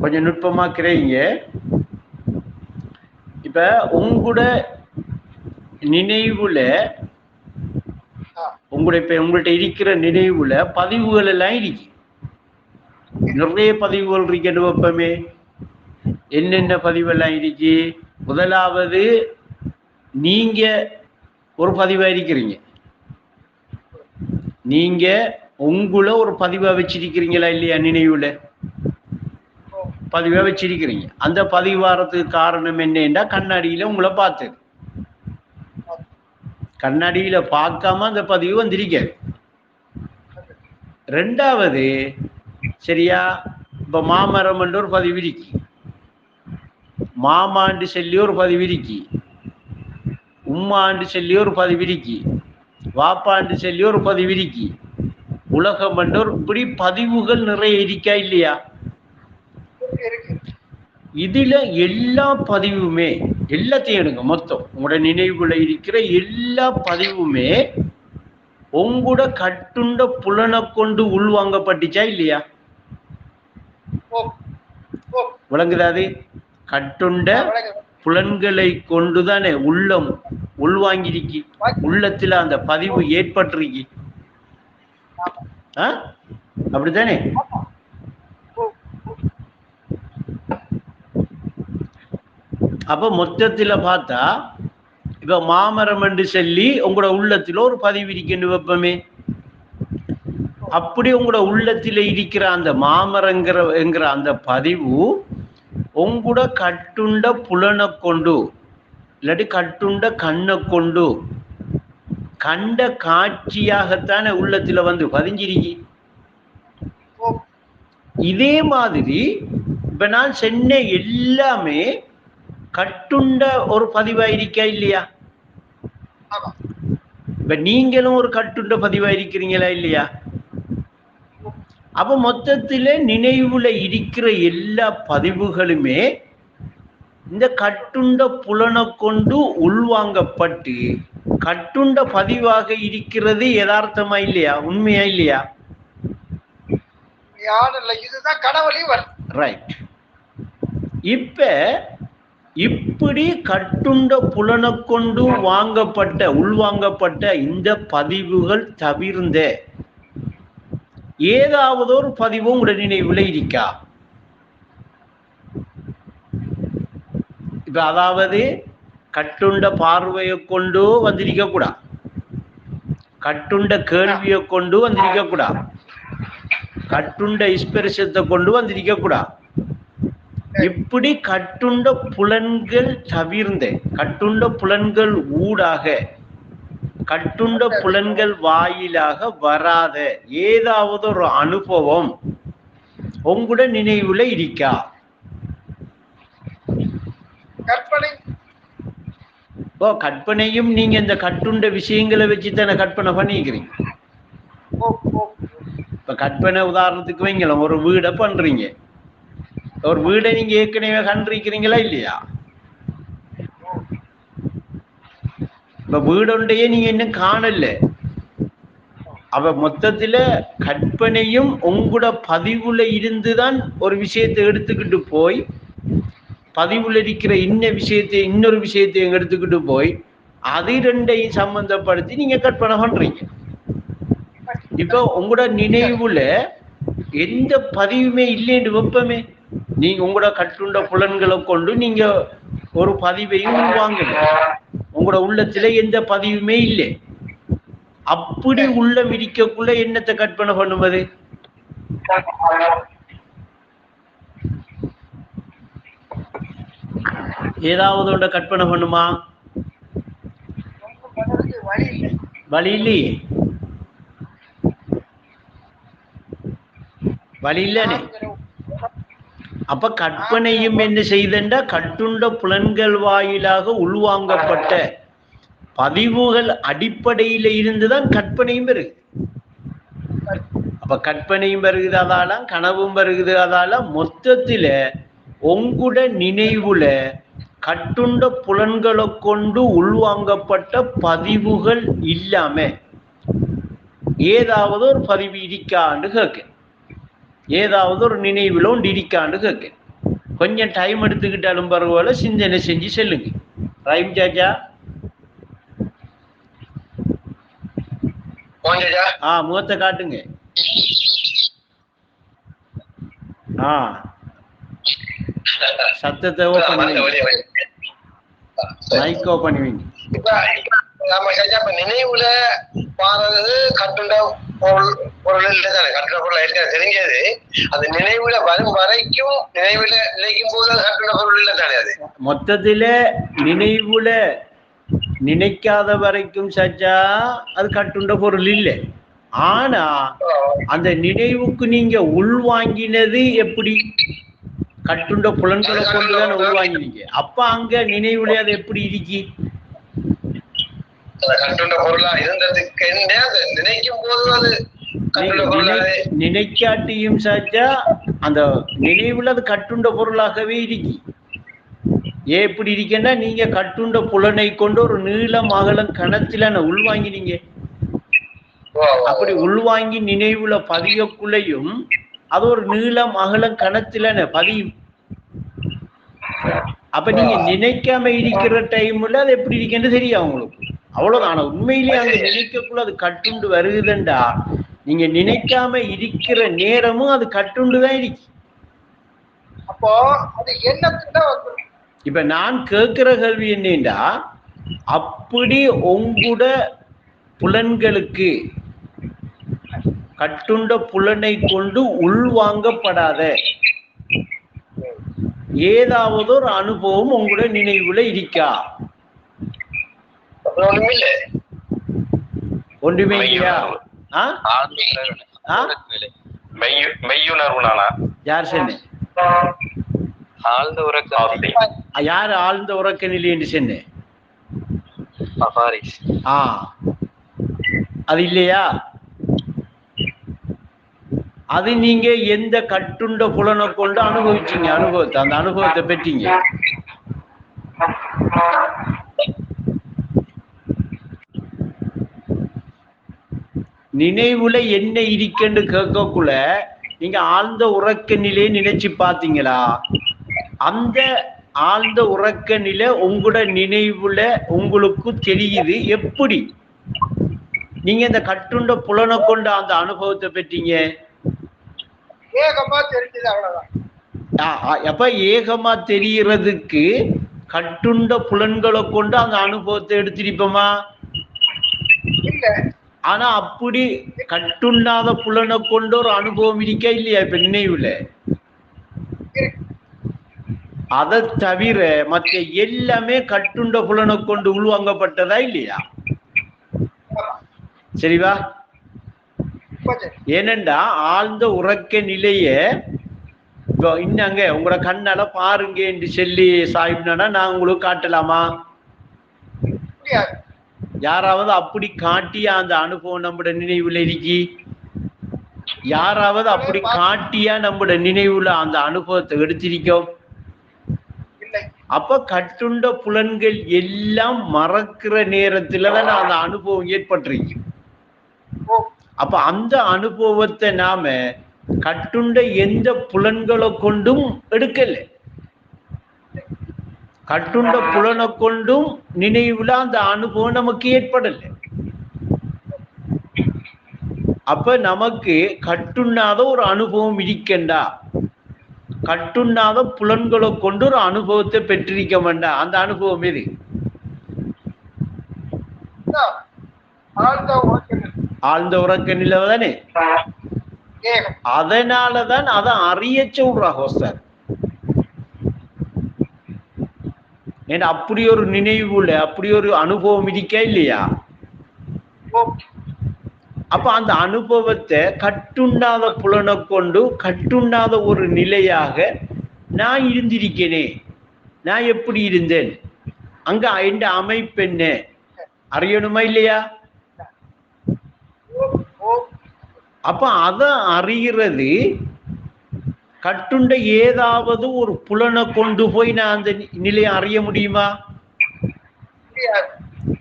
கொஞ்சம் நுட்பமா கிரைங்க இப்ப உங்களோட நினைவுல ஆ, உங்களோட இப்ப உங்கள்ட்ட இருக்கிற நினைவுல பதிவுகள் எல்லாம் இருக்கு. நிறைய பதிவுகள் இருக்கு வெப்பமே. என்னென்ன பதிவெல்லாம் இருக்கு? முதலாவது நீங்க ஒரு பதிவா இருக்கிறீங்க. நீங்க உங்களை ஒரு பதிவா வச்சிருக்கிறீங்களா இல்லையா நினைவுல? ஓ, பதிவா வச்சிருக்கிறீங்க. அந்த பதிவாரத்துக்கு காரணம் என்னன்னா கண்ணாடியில உங்களை பார்த்தது. கண்ணாடியில பார்க்காம அந்த பதிவு வந்திருக்காது. ரெண்டாவது சரியா இப்ப மாமரம் ஒரு பதிவு இருக்கு. மாமாண்டு சொல்லி ஒரு பதிவு இருக்கு. உம்மாண்டு சொல்லி ஒரு பதிவு இருக்கு. வாப்பாண்டு சொல்லி ஒரு பதிவு இருக்கு. உலகம் பண்ணோர் இப்படி பதிவுகள் நிறைய இருக்கா இல்லையா? இதுல எல்லா பதிவுமே எல்லாத்தையும் எடுங்க மொத்தம். உங்களோட நினைவுல இருக்கிற எல்லா பதிவுமே உங்களோட கட்டுண்ட புலனை கொண்டு உள்வாங்கப்பட்டுச்சா இல்லையா? ஓ, ஓ, விளங்குதா அது? கட்டுண்ட. புலன்களை கொண்டுதானே உள்ளம் உள்வாங்கிருக்கு உள்ளத்துல அந்த பதிவு ஏற்பட்டிருக்கு. அப்படித்தானே ஆமா. ஓ, ஓ, அப்ப மொத்தத்துல பார்த்தா இப்ப மாமரம் என்று சொல்லி உங்களோட உள்ளத்துல ஒரு பதிவு இருக்குன்னு வைப்போமே அப்படி உங்களோட உள்ளத்துல இருக்கிற அந்த மாமரங்கிற என்கிற அந்த பதிவு உங்களோட கட்டுண்ட புலனை கொண்டு இல்லாட்டி கட்டுண்ட கண்ணை கொண்டு கண்ட காட்சியாகத்தானே உள்ளத்துல வந்து பதிஞ்சிருக்கு. இதே மாதிரி இப்ப நான் சொன்ன எல்லாமே கட்டுண்ட ஒரு பதிவா இருக்கா இல்லையா. இப்ப நீங்களும் ஒரு கட்டுண்ட பதிவா இருக்கிறீங்களா இல்லையா? அப்ப மொத்தத்துல நினைவுல இருக்கிற எல்லா பதிவுகளுமே இந்த கட்டுண்ட புலனை கொண்டு உள்வாங்கப்பட்டு கட்டுண்ட பதிவாக இருக்கிறது யதார்த்தமா இல்லையா? உண்மையா இல்லையா? இதுதான் கனவுலையும் ரைட் இப்ப இப்படி கட்டுண்ட புலனை கொண்டு வாங்கப்பட்ட உள்வாங்கப்பட்ட இந்த பதிவுகள் தவிர்ந்த ஏதாவது ஒரு பதிவும் உடனே விளைவிக்கா இருக்கா? இப்ப அதாவது கட்டுண்ட பார்வையை கொண்டு வந்திருக்க கூடா? கட்டுண்ட கேள்வியை கொண்டு வந்திருக்க கூடா? கட்டுண்ட ஸ்பெரிசத்தை கொண்டு வந்திருக்க கூடாது இப்படி கட்டுண்ட புலன்கள் தவிர்ந்த கட்டுண்ட புலன்கள் ஊடாக கட்டுண்ட புலன்கள் வாயிலாக வராத ஏதாவது ஒரு அனுபவம் உங்களோட நினைவுல இருக்கா? கற்பனை. ஓ கற்பனையும் நீங்க இந்த கட்டுண்ட விஷயங்களை வச்சு தானே கற்பனை பண்ணிக்கிறீங்க? ஓ, ஓ, இப்ப கற்பனை உதாரணத்துக்கு வைங்களேன் ஒரு வீடை பண்றீங்க. ஒரு வீடை நீங்க ஏற்கனவே கண்டிருக்கிறீங்களா இல்லையா? இப்ப வீடொண்டையே நீங்க இன்னும் காணல. அவ மொத்தத்துல கற்பனையும் உங்களோட பதிவுல இருந்துதான் ஒரு விஷயத்தை எடுத்துக்கிட்டு போய் பதிவுல இருக்கிற இன்ன விஷயத்தை இன்னொரு விஷயத்தையும் எடுத்துக்கிட்டு போய் அது ரெண்டையும் சம்பந்தப்படுத்தி நீங்க கற்பனை பண்றீங்க. இப்ப உங்களோட நினைவுல எந்த பதிவுமே இல்லைன்னு வெப்பமே. நீங்க உங்களோட கட்டுண்ட புலன்களை கொண்டு நீங்க ஒரு பதிவையும் உள்வாங்கல உங்களோட உள்ளத்துல எந்த பதிவுமே இல்லை. அப்படி உள்ளம் இருக்கக்குள்ள என்னத்தை கற்பனை பண்ணுவது? ஏதாவது ஒன்றை கற்பனை பண்ணுமா? வழி வழி இல்லையே. வழி இல்லைன்னு அப்ப கற்பனையும் என்ன செய்தண்டா கட்டுண்ட புலன்கள் வாயிலாக உள்வாங்கப்பட்ட பதிவுகள் அடிப்படையில இருந்துதான் கற்பனையும் வருது அப்ப கற்பனையும் வருகுது அதாலாம் கனவும் வருகுது அதாலாம் மொத்தத்துல உங்குட நினைவுல கட்டுண்ட புலன்களை கொண்டு உள்வாங்கப்பட்ட பதிவுகள் இல்லாம ஏதாவது ஒரு பதிவு இருக்கான்னு கேட்க. ஏதாவது ஒரு நினைவுல ஒன்று இருக்கான்னு கேட்க கொஞ்சம் டைம் எடுத்துக்கிட்டாலும் பரவாயில்ல சிந்தனை செஞ்சு செல்லுங்க. ரைம் ஜாஜா? ஆ முகத்தை காட்டுங்க. ஆ. சத்தத்தை ஓப்பன் பண்ணுவீங்க மைக் ஓப்பன் பண்ணுவீங்க நம்ம செஞ்சா இப்ப நினைவுல பாடுறது கட்டுண்ட பொருள் பொருள் தானே கட்டுண்ட பொருள் இருக்க தெரிஞ்சது. அது நினைவுல வரும் வரைக்கும் நினைவுல நினைக்கும் போது கட்டுண்ட பொருள் இல்லை தானே அது? மொத்தத்துல நினைவுல நினைக்காத வரைக்கும் சச்சா அது கட்டுண்ட பொருள் இல்லை. ஆனா அந்த நினைவுக்கு நீங்க உள்வாங்கினது எப்படி? கட்டுண்ட புலன்களை கொண்டுதானே உள்வாங்கினீங்க. அப்ப அங்க நினைவுல அது எப்படி இருக்கி? பொருளா இருந்ததுக்கு நினைக்கும் போது அது நினைக்காட்டியும் சாச்சா அந்த நினைவுல அது கட்டுண்ட பொருளாகவே இருக்கி. ஏன் எப்படி இருக்கேன்னா நீங்க கட்டுண்ட புலனை கொண்டு ஒரு நீளம் அகலம் கணத்துல உள்வாங்கினீங்க அப்படி உள்வாங்கி நினைவுல பதியக்குள்ளையும் அது ஒரு நீளம் அகலம் கணத்துல பதியும். அப்ப நீங்க நினைக்காம இருக்கிற டைம்ல அது எப்படி இருக்குன்னு தெரியும் அவங்களுக்கு அவ்வளவுதான். ஆனா உண்மையிலேயே அங்க நினைக்கக்குள்ள அது கட்டுண்டு வருகுதுண்டா நீங்க நினைக்காம இருக்கிற நேரமும் அது கட்டுண்டு தான் இருக்கு. அப்போ அது வந்துடும் இப்ப நான் கேட்கிற கேள்வி என்னண்டா? அப்படி உங்கூட புலன்களுக்கு கட்டுண்ட புலனை கொண்டு உள்வாங்கப்படாத ஏதாவது ஒரு அனுபவம் உங்களோட நினைவுல இருக்கா? ஒண்ணுமே இல்லை ஒன்றுமே இல்லையா? மெய்யுணர்வு நானா? யார் சொன்னேன் ஆழ்ந்த உறக்கம் யார் ஆழ்ந்த உறக்க நிலை என்று மகாரிஷ் ஆ. அது இல்லையா? அது நீங்க எந்த கட்டுண்ட புலனை கொண்டு அனுபவிச்சீங்க? அனுபவத்தை அந்த அனுபவத்தை பெற்றீங்க. நினைவுல என்ன இருக்குன்னு கேட்கக்குள்ள நீங்க ஆழ்ந்த உறக்க நிலையை நினைச்சு பார்த்தீங்களா அந்த ஆழ்ந்த உறக்க நிலை உங்களோட நினைவுல உங்களுக்கு தெரியுது. எப்படி? நீங்க இந்த கட்டுண்ட புலனை கொண்ட அந்த அனுபவத்தை பெற்றீங்க? ஏகமா தெரிஞ்சது அவ்வளவுதான். அப்ப ஏகமா தெரியறதுக்கு கட்டுண்ட புலன்களை கொண்டு அந்த அனுபவத்தை எடுத்திருப்போமா இல்ல. ஆனா அப்படி கட்டுண்டாத புலனை கொண்டு ஒரு அனுபவம் இருக்கா இல்லையா இப்ப நினைவுல? அதை தவிர மற்ற எல்லாமே கட்டுண்ட புலனை கொண்டு உள்வாங்கப்பட்டதா இல்லையா? சரிவா? ஏனண்டா ஆழ்ந்த உறக்க நிலைய இன்னங்க உங்களோட கண்ணால பாருங்க என்று சொல்லி சாஹிப்னா நான் உங்களுக்கு காட்டலாமா? யாராவது அப்படி காட்டிய அந்த அனுபவம் நம்மட நினைவுல இருக்கி? யாராவது அப்படி காட்டியா நம்மட நினைவுல அந்த அனுபவத்தை எடுத்திருக்கோம்? அப்ப கட்டுண்ட புலன்கள் எல்லாம் மறக்கிற நேரத்துல தான் அந்த அனுபவம் ஏற்பட்டிருக்கு. அப்ப அந்த அனுபவத்தை நாம கட்டுண்ட எந்த புலன்களை கொண்டும் எடுக்கல. கட்டுண்ட புலனை கொண்டும் நினைவுல அந்த அனுபவம் நமக்கு ஏற்படல. அப்ப நமக்கு கட்டுண்ணாத ஒரு அனுபவம் இருக்கண்டா? கட்டுண்ணாத புலன்களை கொண்டு ஒரு அனுபவத்தை பெற்றிருக்க வேண்டாம் அந்த அனுபவம் எது. ஆழ்ந்த உறக்க நிலை. தானே? அதனாலதான் அதை அறிய சொல்றா ஹோஸ்டர் ஏன்னா அப்படி ஒரு நினைவுல அப்படி ஒரு அனுபவம் இருக்கா இல்லையா? ஓ அப்ப அந்த அனுபவத்தை கட்டுண்டாத புலனை கொண்டு கட்டுண்டாத ஒரு நிலையாக நான் இருந்திருக்கேனே. நான் எப்படி இருந்தேன்? அங்க எந்த அமைப்பு என்ன? அறியணுமா இல்லையா? ஓ அப்ப அத அறிகிறது கட்டுண்ட ஏதாவது ஒரு புலனை கொண்டு போய் நான் அந்த நிலையை அறிய முடியுமா?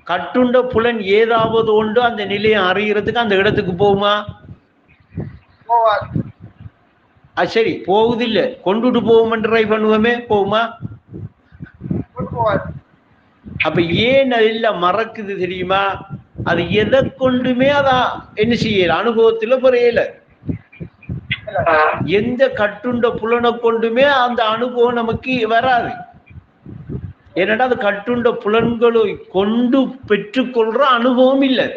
கட்டுண்ட புலன் ஏதாவது ஒன்று அந்த நிலையை அறியறதுக்கு அந்த இடத்துக்கு போகுமா? அது சரி போகுதில்ல கொண்டுட்டு போவோம் ட்ரை பண்ணுவோமே போகுமா? அப்ப ஏன் அதெல்லாம் மறக்குது தெரியுமா? அது எதை கொண்டுமே அதான் என்ன செய்யல அனுபவத்துல புரியல எந்த கட்டுண்ட புலனை கொண்டுமே அந்த அனுபவம் நமக்கு வராது. ஏன்னா அது கட்டுண்ட புலன்களை கொண்டு பெற்றுக்கொள்ற அனுபவம் இல்லை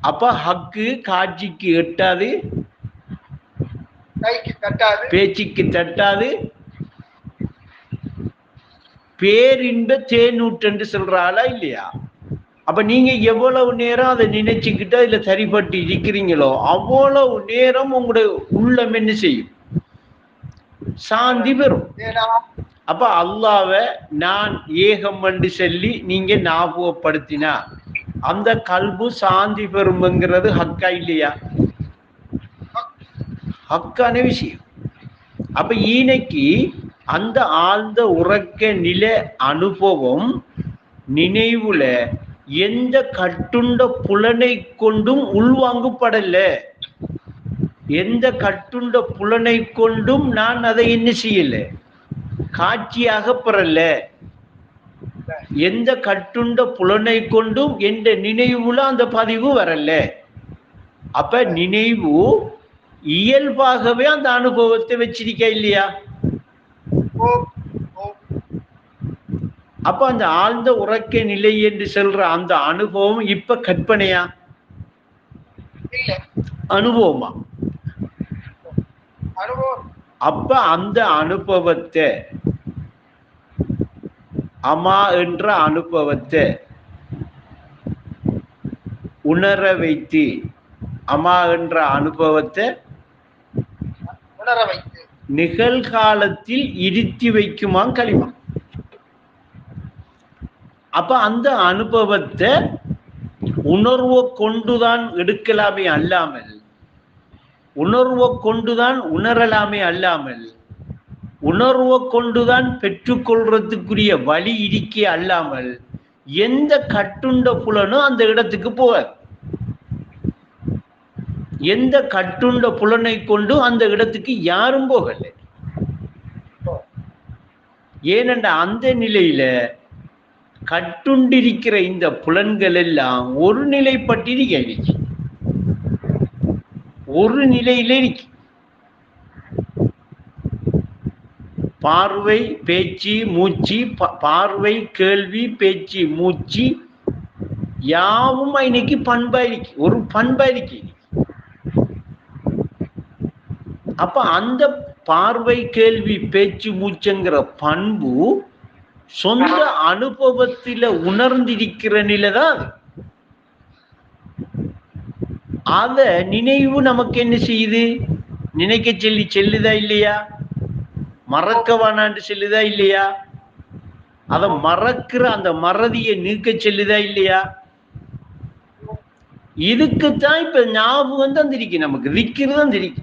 அப்ப ஹக்கு காட்சிக்கு எட்டாது. பேச்சுக்கு தட்டாது. பேரின்ப தேனூற்றென்று சொல்றாளா இல்லையா? அப்ப நீங்க எவ்வளவு நேரம் அதை நினைச்சுக்கிட்டு அதுல சரிபட்டு இருக்கிறீங்களோ அவ்வளவு நேரம் உங்களுடைய உள்ளம் என்ன செய்யும்? சாந்தி பெறும். அப்ப அல்லாவை நான் ஏகம் என்று சொல்லி நீங்க ஞாபகப்படுத்தினா அந்த கல்பு சாந்தி பெறும்ங்கிறது ஹக்கா இல்லையா? ஹக்கான விஷயம். அப்ப ஈனைக்கு அந்த ஆழ்ந்த உறக்க நில அனுபவம் நினைவுல எந்த கட்டுண்ட புலனை கொண்டும் உள்வாங்கப்படல எந்த கட்டுண்ட புலனை கொண்டும் நான் அதை என்ன செய்யல? காட்சியாக பெறல. எந்த கட்டுண்ட புலனை கொண்டும் எந்த நினைவுல அந்த பதிவு வரல. அப்ப நினைவு இயல்பாகவே அந்த அனுபவத்தை வச்சிருக்க இல்லையா? ஓ அப்ப அந்த ஆழ்ந்த உறக்க நிலை என்று சொல்ற அந்த அனுபவம் இப்ப கற்பனையா? அனுபவமா? அப்ப அந்த அனுபவத்தை அமா என்ற அனுபவத்தை உணர வைத்து அமா என்ற அனுபவத்தை உணர வைத்து. நிகழ்காலத்தில் இருத்தி வைக்குமாம் களிமா. அப்ப அந்த அனுபவத்தை உணர்வை கொண்டுதான் எடுக்கலாமே அல்லாமல் உணர்வை கொண்டுதான் உணரலாமே அல்லாமல் உணர்வை கொண்டுதான் பெற்றுக்கொள்றதுக்குரிய வழி இருக்கே அல்லாமல் எந்த கட்டுண்ட புலனும் அந்த இடத்துக்கு போகாது. எந்த கட்டுண்ட புலனை கொண்டு அந்த இடத்துக்கு யாரும் போகலை. ஏனென்ற அந்த நிலையில கட்டுண்டிருக்கிற இந்த புலன்கள் எல்லாம் ஒரு நிலைப்பட்டிருக்க இருக்கு ஒரு நிலையில இருக்கு. பார்வை பேச்சு மூச்சு ப- பார்வை கேள்வி பேச்சு மூச்சு யாவும் இன்னைக்கு பண்பா இருக்கு? ஒரு பண்பா இருக்கு. அப்ப அந்த பார்வை கேள்வி பேச்சு மூச்சுங்கிற பண்பு சொந்த அனுபவத்தில உணர்ந்திருக்கிற நிலைதான் அது. அத நினைவு நமக்கு என்ன செய்யுது? நினைக்க சொல்லி செல்லுதா இல்லையா? மறக்க வேணாண்டு செல்லுதா இல்லையா? அத மறக்கிற அந்த மறதியை நீக்க செல்லுதா இல்லையா? இதுக்குத்தான் இப்ப ஞாபகம் தான் திரிக்கு நமக்கு விக்கிறது தான் திரிக்கு